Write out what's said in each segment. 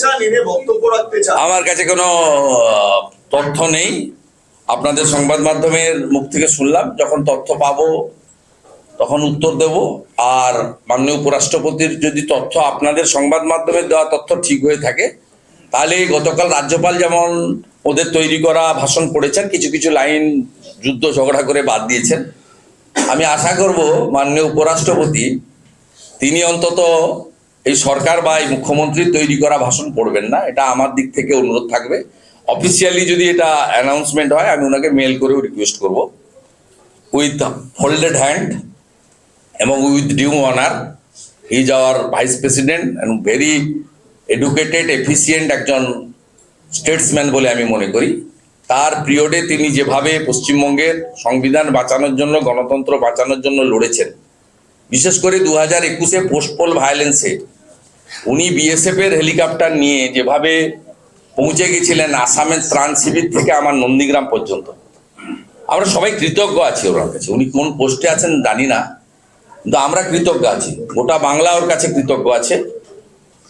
চান, এনে বক্তব্য রাখতে চান। আমার কাছে কোনো তথ্য নেই। আপনাদের সংবাদ মাধ্যমের মুখ থেকে শুনলাম, যখন তথ্য পাবো, তখন উত্তর দেব। আর মাননীয় উপরাষ্ট্রপতির যদি তথ্য আপনাদের সংবাদ মাধ্যমে দেওয়া তথ্য ঠিক হয়ে থাকে, তাহলে গতকাল রাজ্যপাল যেমন ওদের তৈরি করা ভাষণ পড়েছেন কিছু কিছু লাইন যুদ্ধ ঝগড়া করে বাদ দিয়েছেন। আমি আশা করব, মাননীয় উপরাষ্ট্রপতি, তিনি অন্তত এই সরকার বা এই মুখ্যমন্ত্রীর তৈরি করা ভাষণ পড়বেন না, এটা আমার দিক থেকে অনুরোধ থাকবে। অফিসিয়ালি যদি এটা অ্যানাউন্সমেন্ট হয়, আমি ওনাকে মেল করেও রিকোয়েস্ট করব। উইথ ফোল্ডেড হ্যান্ড এবং with due honour is our vice president and very educated efficient একজন স্টেটসম্যান বলে আমি মনে করি। তার পিরিয়ডে তিনি যেভাবে পশ্চিমবঙ্গের সংবিধান বাঁচানোর জন্য, গণতন্ত্র বাঁচানোর জন্য লড়েছেন, বিশেষ করে দু হাজার একুশে পোস্টপোল ভায়োলেন্সে উনি বিএসএফ এর হেলিকপ্টার নিয়ে যেভাবে পৌঁছে গেছিলেন আসামের ত্রাণ শিবির থেকে আমার নন্দীগ্রাম পর্যন্ত। আমরা সবাই কৃতজ্ঞ আছি ওনার কাছে। উনি কোন পোস্টে আছেন জানি না কিন্তু আমরা কৃতজ্ঞ আছি। গোটা বাংলা ওর কাছে কৃতজ্ঞ আছে।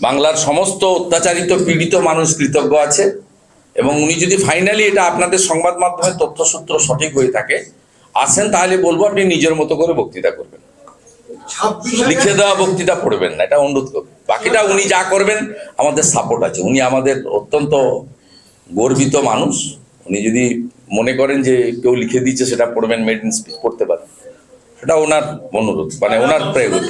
বাংলার সমস্ত অত্যাচারিত পীড়িত মানুষ কৃতজ্ঞ আছে। এবং উনি যদি ফাইনালি এটা আপনাদের সংবাদ মাধ্যমে তথ্যসূত্র সঠিক হয়ে থাকে আসেন তাহলে বলব আপনি নিজের মতো করে বক্তৃতা করবেন। লিখে দেওয়া বক্তৃতা পড়বেন না এটা অনুরোধ করবেন বাকিটা উনি যা করবেন আমাদের সাপোর্ট আছে। উনি আমাদের অত্যন্ত গর্বিত মানুষ। উনি যদি মনে করেন যে কেউ লিখে দিচ্ছে সেটা পড়বেন মেড ইন স্পিচ পড়তে পারেন। সেটা ওনার অনুরোধ মানে ওনার প্রায়োরিটি